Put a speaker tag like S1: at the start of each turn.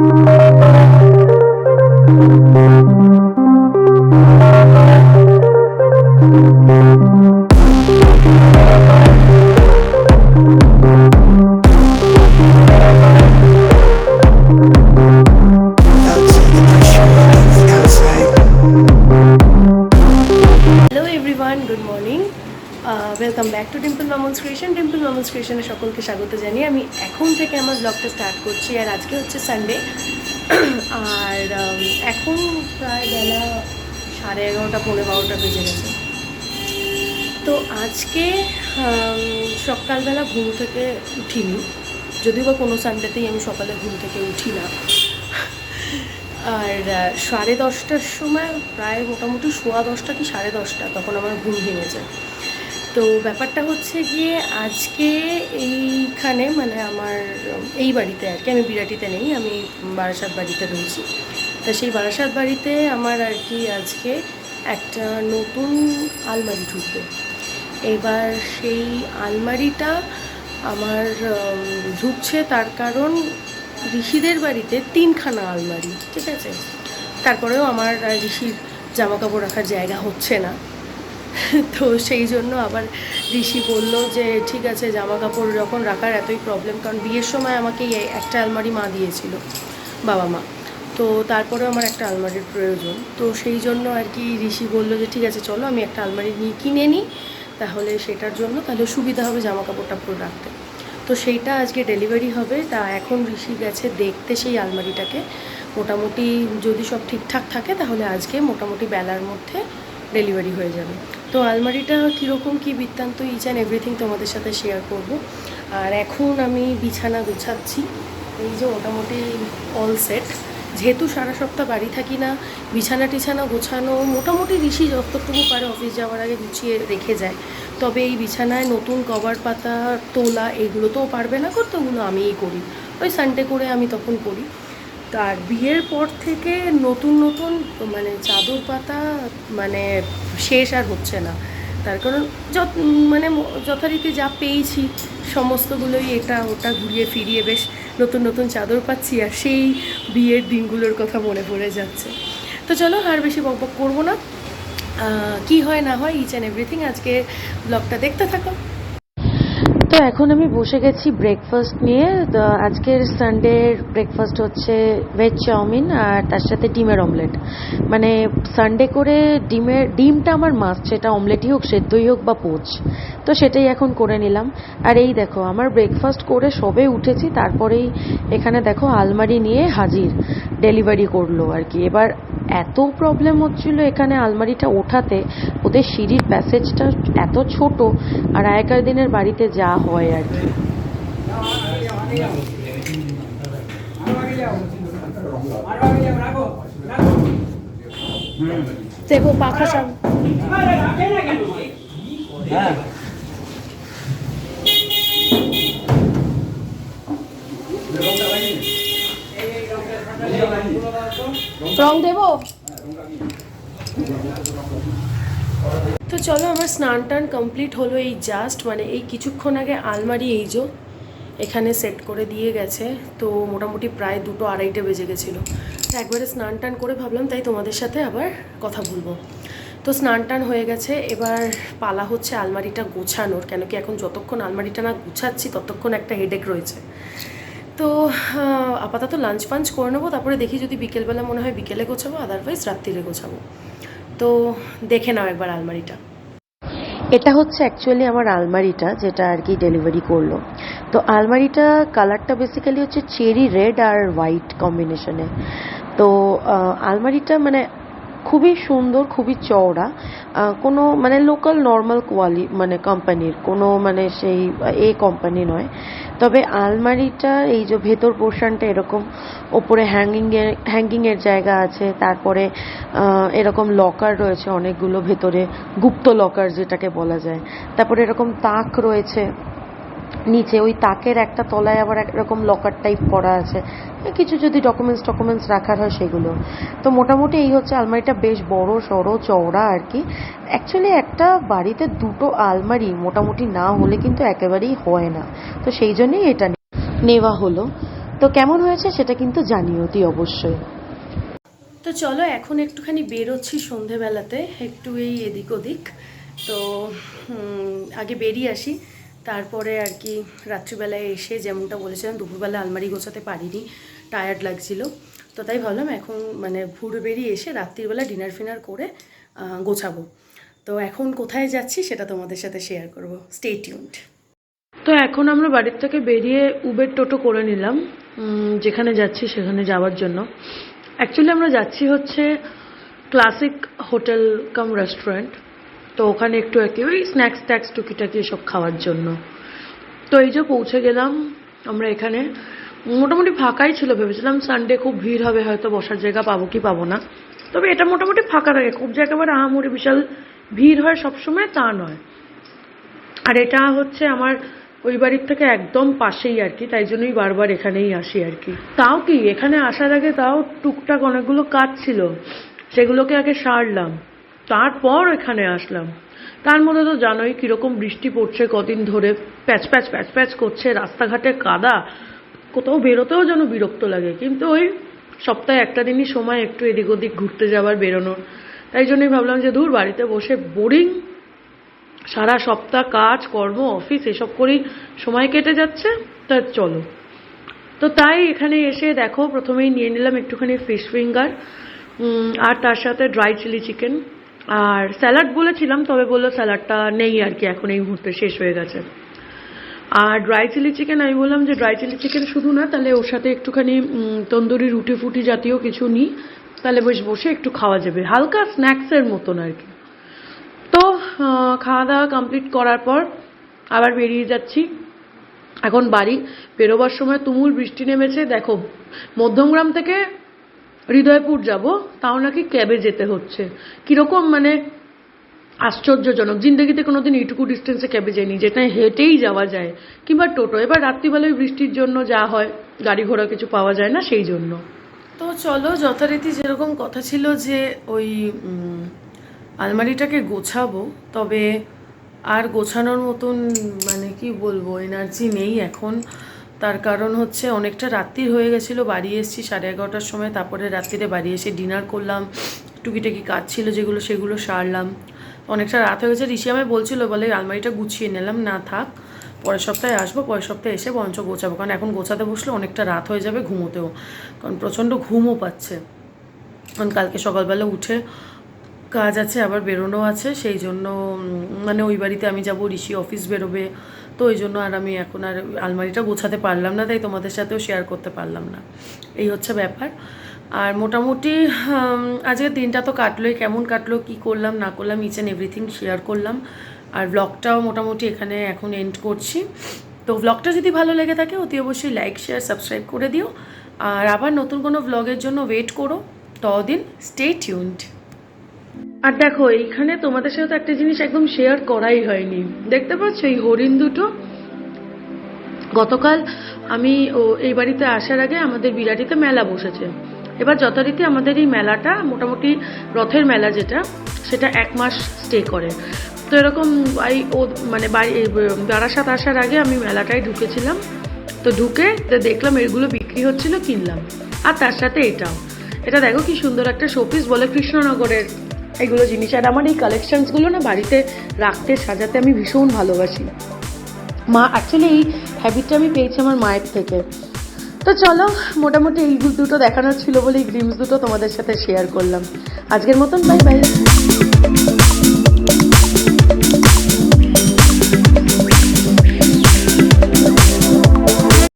S1: you. Welcome back to Dimple Mamun's creation Dimple Mamun's ক্রিয়েশনে সকলকে স্বাগত জানিয়ে আমি এখন থেকে আমার ব্লগটা স্টার্ট করছি আর আজকে হচ্ছে সানডে আর এখন প্রায় বেলা সাড়ে এগারোটা পনেরো বারোটা বেজে গেছে। তো আজকে সকালবেলা ঘুম থেকে উঠিনি। যদিও বা কোনো সানডেতেই আমি সকালে ঘুম থেকে উঠি না আর সাড়ে দশটার সময় প্রায় মোটামুটি সোয়া দশটা কি সাড়ে দশটা তখন আমার ঘুম ভেঙেছে। তো ব্যাপারটা হচ্ছে গিয়ে আজকে এইখানে মানে আমার, এই বাড়িতে আর কি, আমি বিরাটিতে নেই, আমি বারাসাত বাড়িতে রয়েছি। তা সেই বারাসাত বাড়িতে আমার আর কি আজকে একটা নতুন আলমারি ঢুকবে। এবার সেই আলমারিটা আমার ঢুকছে তার কারণ ঋষিদের বাড়িতে তিনখানা আলমারি, ঠিক আছে? তারপরেও আমার ঋষির জামা কাপড় রাখার জায়গা হচ্ছে না। তো সেই জন্য আবার ঋষি বলল যে, ঠিক আছে জামা কাপড় যখন রাখার এতই প্রবলেম কারণ বিয়ের সময় আমাকে একটা আলমারি মা দিয়েছিল, বাবা মা। তো তারপরে আমার একটা আলমারির প্রয়োজন। তো সেই জন্য আর কি ঋষি বলল যে, ঠিক আছে, চলো, আমি একটা আলমারি নিয়ে কিনে নিই তাহলে সেটার জন্য তাহলে সুবিধা হবে জামা কাপড় টাপড় রাখতে। তো সেইটা আজকে ডেলিভারি হবে। তা এখন ঋষি গেছে দেখতে সেই আলমারিটাকে। মোটামুটি যদি সব ঠিকঠাক থাকে, তাহলে আজকে মোটামুটি বেলার মধ্যে ডেলিভারি হয়ে যাবে। তো আলমারিটা কীরকম, কী বৃত্তান্ত ইচ অ্যান্ড এভরিথিং তোমাদের সাথে শেয়ার করব। আর এখন আমি বিছানা গুছাচ্ছি। এই যে মোটামুটি অল সেট যেহেতু সারা সপ্তাহ বাড়ি থাকি না, বিছানা টিছানা গোছানো মোটামুটি ঋষি যতটুকু পারে অফিস যাওয়ার আগে গুছিয়ে রেখে যায়। তবে এই বিছানায় নতুন কভার পাতা, তোলা, এগুলো তো পারবে না করতে, ওগুলো আমিই করি। ওই সানডে করে আমি তখন করি। তার বিয়ের পর থেকে নতুন নতুন মানে চাদর পাতা মানে শেষ আর হচ্ছে না। তার কারণ যত মানে যথারীতি যা পেয়েছি, সমস্তগুলোই এটা, ওটা ঘুরিয়ে ফিরিয়ে বেশ নতুন নতুন চাদর পাচ্ছি আর সেই বিয়ের দিনগুলোর কথা মনে পড়ে যাচ্ছে। তো চলো আর বেশি বক বক করব না। কি হয় না হয় ইচ অ্যান্ড এভরিথিং আজকে ব্লগটা দেখতে থাকো।
S2: তো এখন আমি বসে গেছি ব্রেকফাস্ট নিয়ে। তো আজকের সানডের ব্রেকফাস্ট হচ্ছে ভেজ চাউমিন আর তার সাথে ডিমের অমলেট মানে সানডে করে ডিমের, ডিমটা আমার মাস্ট সেটা অমলেটই হোক, সেদ্ধই হোক বা পোচ তো সেটাই এখন করে নিলাম। আর এই দেখো, আমার ব্রেকফাস্ট করে সবে উঠেছি, তারপরেই এখানে দেখো আলমারি নিয়ে হাজির। ডেলিভারি করল আর কি। এবার এত প্রবলেম হচ্ছিল এখানে আলমারিটা ওঠাতে। ওদের সিঁড়ির প্যাসেজটা এত ছোট আর আগেকার দিনের বাড়িতে যা হয় আর কি।
S1: দেখো পাখা সাম রং দেবো? তো চলো, আমার স্নান টান কমপ্লিট হলো এই জাস্ট মানে এই কিছুক্ষণ আগে আলমারি এই যে এখানে সেট করে দিয়ে গেছে, তো মোটামুটি প্রায় দুটো আড়াইটে বেজে গেছিল। তো একবারে স্নান টান করে ভাবলাম তাই তোমাদের সাথে আবার কথা বলব। তো স্নান টান হয়ে গেছে, এবার পালা হচ্ছে আলমারিটা গোছানোর, কেন কি এখন যতক্ষণ আলমারিটা না গুছাচ্ছি ততক্ষণ একটা হেডেক রয়েছে। তো আপাতত লাঞ্চ ফাঞ্চ করে নেব, তারপরে দেখি যদি বিকেলবেলা মনে হয় বিকেলে গোছাবো আদারওয়াইজ রাত্রিরে গোছাবো। তো, দেখে নাও একবার আলমারিটা।
S2: এটা হচ্ছে অ্যাকচুয়ালি আমার আলমারিটা, যেটা আর কি ডেলিভারি করল। তো আলমারিটা কালারটা বেসিক্যালি হচ্ছে চেরি রেড আর হোয়াইট কম্বিনেশনে তো আলমারিটা মানে খুবই সুন্দর, খুবই চওড়া কোনো মানে লোকাল নর্মাল কোয়ালি মানে কোম্পানির কোনো মানে সেই, এ কোম্পানি নয়। তবে আলমারিটা, এই যে ভেতর পোর্শনটা এরকম, ওপরে হ্যাঙ্গিংয়ের হ্যাঙ্গিংয়ের জায়গা আছে, তারপরে এরকম লকার রয়েছে অনেকগুলো, ভেতরে গুপ্ত লকার যেটাকে বলা যায়। তারপরে এরকম তাক রয়েছে নিচে, ওই তাকের একটা তলায় আবার এরকম লকার টাইপ করা আছে। কিছু যদি ডকুমেন্টস ডকুমেন্টস রাখার হয় সেগুলো। তো মোটামুটি এই হচ্ছে আলমারিটা বেশ বড় সড়ো চওড়া আর কি। অ্যাকচুয়ালি একটা বাড়িতে দুটো আলমারি মোটামুটি না হলে কিন্তু একেবারেই হয় না। তো সেই জন্যই এটা নেওয়া হলো।
S3: তো কেমন হয়েছে সেটা কিন্তু জানিও তুই অবশ্যই।
S1: তো চলো, এখন একটুখানি বেরোচ্ছি সন্ধেবেলাতে, একটু এই এদিক ওদিক তো আগে বেরিয়ে আসি। তারপরে আর কি রাত্রিবেলায় এসে যেমনটা বলেছিলাম, দুপুরবেলা আলমারি গোছাতে পারিনি টায়ার্ড লাগছিল। তো তাই ভাবলাম এখন মানে ভোর বেরিয়ে এসে রাত্রিবেলা ডিনার ফিনার করে গোছাবো। তো এখন কোথায় যাচ্ছি সেটা তোমাদের সাথে শেয়ার করব। স্টে টিউনড
S3: তো এখন আমরা বাড়ির থেকে বেরিয়ে উবের টোটো করে নিলাম। যেখানে যাচ্ছি সেখানে যাওয়ার জন্য। অ্যাকচুয়ালি আমরা যাচ্ছি হচ্ছে ক্লাসিক হোটেল কাম রেস্টুরেন্ট তো ওখানে একটু আর কি ওই স্ন্যাক্স ট্যাক্স টুকিটাকি এসব খাওয়ার জন্য। তো এই যে পৌঁছে গেলাম আমরা এখানে। মোটামুটি ফাঁকাই ছিল, ভেবেছিলাম সানডে খুব ভিড় হবে, হয়তো বসার জায়গা পাবো কি পাবো না। তবে এটা মোটামুটি ফাঁকা থাকে, খুব যে একেবারে আহামরি বিশাল ভিড় হয় সবসময় তা নয়। আর এটা হচ্ছে আমার ওই বাড়ির থেকে একদম পাশেই আর কি, তাই জন্যই বারবার এখানেই আসি আর কি। তাও কি, এখানে আসার আগে তাও টুকটাক অনেকগুলো কাজ ছিল, সেগুলোকে আগে সারলাম। তারপর এখানে আসলাম। তার মধ্যে তো জানোই কীরকম বৃষ্টি পড়ছে কদিন ধরে, প্যাচ প্যাচ প্যাচ প্যাচ করছে, রাস্তাঘাটে কাদা, কোথাও বেরোতেও যেন বিরক্ত লাগে, কিন্তু ওই সপ্তাহে একটা দিনই সময় একটু এদিক ওদিক ঘুরতে যাওয়ার, বেরোনোর। তাই জন্যই ভাবলাম যে দূর বাড়িতে বসে বোরিং সারা সপ্তাহ কাজ, কর্ম অফিস এসব করেই সময় কেটে যাচ্ছে, তা চলো। তো তাই এখানে এসে দেখো, প্রথমেই নিয়ে নিলাম একটুখানি ফিশ ফিঙ্গার আর তার সাথে ড্রাই চিলি চিকেন আর স্যালাড বলেছিলাম, তবে বলল স্যালাডটা নেই আর কি, এখন এই মুহূর্তে শেষ হয়ে গেছে। আর ড্রাই চিলি চিকেন আমি বললাম যে ড্রাই চিলি চিকেন শুধু না, তাহলে ওর সাথে একটুখানি তন্দুরি রুটি ফুটি জাতীয় কিছু নিই, তাহলে বেশ বসে একটু খাওয়া যাবে, হালকা স্ন্যাক্সের মতন আর কি। তো খাওয়া দাওয়া কমপ্লিট করার পর আবার বেরিয়ে যাচ্ছি। এখন বাড়ি, বেরোবার সময় তুমুল বৃষ্টি নেমেছে, দেখো, মধ্যমগ্রাম থেকে হৃদয়পুর যাব, তাও নাকি ক্যাবে যেতে হচ্ছে। কীরকম মানে আশ্চর্যজনক। জিন্দগিতে কোনোদিন এইটুকু ডিস্টেন্সে ক্যাবে যায়নি যেটা হেঁটেই যাওয়া যায়। কিংবা টোটো। এবার রাত্রিবেলায় বৃষ্টির জন্য যা হয়, গাড়ি ঘোড়া কিছু পাওয়া যায় না, সেই জন্য।
S1: তো চলো, যথারীতি যেরকম কথা ছিল যে ওই আলমারিটাকে গোছাবো, তবে আর গোছানোর মতন মানে কি বলব, এনার্জি নেই এখন। তার কারণ হচ্ছে অনেকটা রাত্রির হয়ে গেছিল, বাড়ি এসেছি সাড়ে এগারোটার সময়, তারপরে রাত্রিতে বাড়ি এসে ডিনার করলাম, টুকিটাকি কাজ ছিল যেগুলো সেগুলো সারলাম। অনেকটা রাত হয়ে গেছে, ঋষি আমায় বলছিল, বলে আলমারিটা গুছিয়ে নিলাম, না থাক, পরের সপ্তাহে আসব, পরের সপ্তাহে এসে বঞ্চ গোছাবো, কারণ এখন গোছাতে বসলে অনেকটা রাত হয়ে যাবে ঘুমোতেও, কারণ প্রচণ্ড ঘুমও পাচ্ছে। কারণ কালকে সকালবেলা উঠে কাজ আছে, আবার বেরোনো আছে, সেই জন্য মানে ওই বাড়িতে আমি যাব, ঋষি অফিস বেরোবে তো ওই জন্য আর আমি এখন আর আলমারিটা গোছাতে পারলাম না তাই তোমাদের সাথেও শেয়ার করতে পারলাম না। এই হচ্ছে ব্যাপার। আর মোটামুটি উম, আজকের দিনটা তো কাটলোই কেমন কাটলো কি করলাম না করলাম ইচ অ্যান্ড এভরিথিং শেয়ার করলাম। আর ব্লগটাও মোটামুটি এখানে এখন এন্ড করছি। তো ব্লগটা যদি ভালো লেগে থাকে অতি অবশ্যই লাইক শেয়ার সাবস্ক্রাইব করে দিও। আর আবার নতুন কোনো ব্লগের জন্য ওয়েট করো। ততদিন স্টে টিউনড
S3: আর দেখো, এইখানে তোমাদের সাথে একটা জিনিস একদম শেয়ার করাই হয়নি। দেখতে পাচ্ছ, এই হরিণ দুটো? গতকাল আমি ও, এই বাড়িতে আসার আগে আমাদের বিরাটিতে মেলা বসেছে। এবার যথারীতি আমাদের এই মেলাটা, মোটামুটি রথের মেলা যেটা, সেটা এক মাস স্টে করে। তো এরকম এই ও মানে বাড়ি বারাসাত আসার আগে আমি মেলাটায় ঢুকেছিলাম। তো ঢুকে দেখলাম এগুলো বিক্রি হচ্ছিল কিনলাম। আর তার সাথে এটাও। এটা দেখো কি সুন্দর একটা শোপিস বলে কৃষ্ণনগরের এগুলো জিনিস। আর আমার এই কালেকশনসগুলো না বাড়িতে রাখতে, সাজাতে আমি ভীষণ ভালোবাসি। মা অ্যাকচুয়ালি এই হ্যাবিটটা আমি পেয়েছি আমার মায়ের থেকে। তো চলো, মোটামুটি এই দুটো দেখানোর ছিল বলে এই গ্রিমস দুটো তোমাদের সাথে শেয়ার করলাম। আজকের মতন বাই বাই